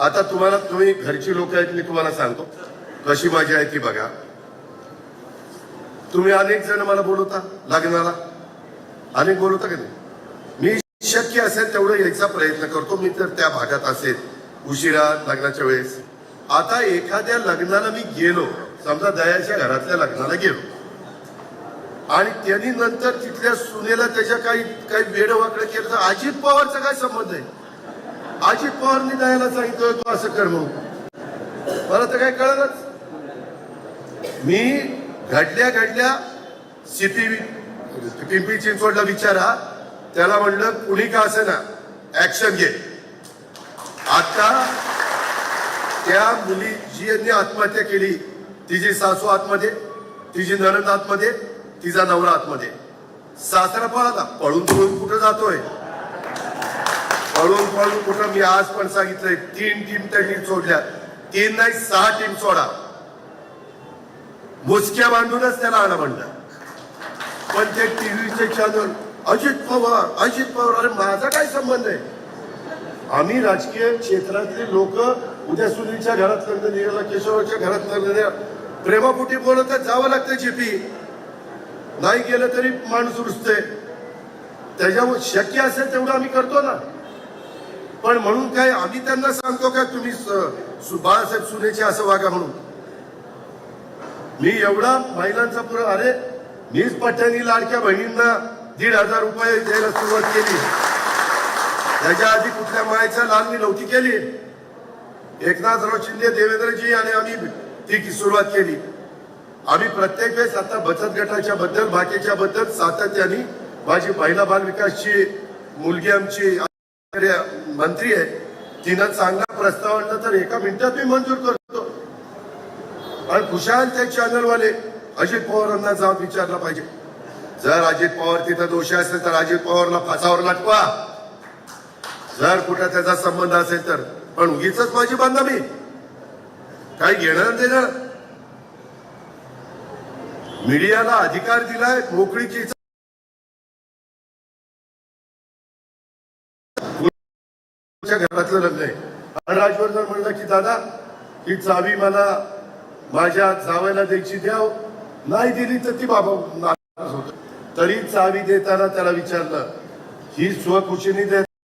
आता तुम्हाला तुम्ही घरची लोक आहेत मी तुम्हाला सांगतो. कशी माझी आहे ती बघा. तुम्ही अनेक जण मला बोलवता लग्नाला. अनेक बोलवता का नाही? मी शक्य असेल तेवढं यायचा प्रयत्न करतो. मी तर त्या भागात असेल उशिरा लग्नाच्या वेळेस. आता एखाद्या लग्नाला मी गेलो. समजा दयाच्या घरातल्या लग्नाला गेलो. आणि त्यांनी नंतर तिथल्या सुनेला त्याच्या काही काही भेडवाकडं केलं तर अजित पवारचा काय संबंध आहे? अजित पवारनी दयाला सांगितलं तू असं कर म्हणून. मला तर काय कळलंच. मी घडल्या घडल्या सीपी पिंपरी चिंचवडला विचारा. त्याला म्हणलं कुणी का असे ना ऍक्शन घे. आता त्या मुली जी यांनी आत्महत्या केली तिची सासू आतमध्ये तिची नरद आतमध्ये तिचा नवरा आतमध्ये. सासरा पळाला पळून पळून कुठं जातोय? पळून पळून कुठं मी आज पण सांगितलंय तीन टीम त्यांनी सोडल्या तीन नाही सहा टीम सोडा. मुसक्या बांधूनच त्याला आणा म्हणलं. पण ते टीव्हीचे चॅनल अजित पवार अजित पवार अरे माझा काय संबंध आहे? आम्ही राजकीय क्षेत्रातले लोक उद्या सुनीलच्या घरात लग्न निघाला केशवच्या घरात लग्न निघाला. प्रेमापोटी बोलत जावं लागतं जीपी नाही गेलं तरी माणूस रुजते त्याच्यामुळे शक्य असेल तेवढं आम्ही करतो ना. पण म्हणून काय आम्ही त्यांना सांगतो का तुम्ही सु- बाळासाहेब सुनेचे असं वागा म्हणून? मी एवढा महिलांचा पुरा अरे मीच पट्ट्यानी लाडक्या बहिणींना दीड हजार रुपये द्यायला सुरुवात केली. त्याच्या आधी कुठल्या मायाच्या लालनी नव्हती केली. एकनाथराव शिंदे देवेंद्रजी आणि आम्ही ती सुरुवात केली. आम्ही प्रत्येक वेळेस आता बचत गटाच्या बद्दल बाकीच्या बद्दल सातत्याने माझी महिला बाल विकासची मुलगी आमची मंत्री आहे. तिनं चांगला प्रस्ताव आणला तर एका मिनिटात मी मंजूर करतो. आणि खुशाल ते चॅनलवाले अजित पवारांना जाऊन विचारला पाहिजे. जर अजित पवार तिथं दोषी असेल तर अजित पवारला फासावर लटवा. जर कुठं त्याचा संबंध असेल तर. पण उगीच माझी मी काही घेणार देणं मीडियाला अधिकार दिलाय मोकळीची घरातलं लग्न आहे. आणि राजवर्धन म्हणलं की दादा ही चावी मला माझ्या जावयाला द्यायची द्याव. नाही दिली तर ती बाबा होत तरी चावी देताना त्याला विचारलं ही स्वखुशीने देत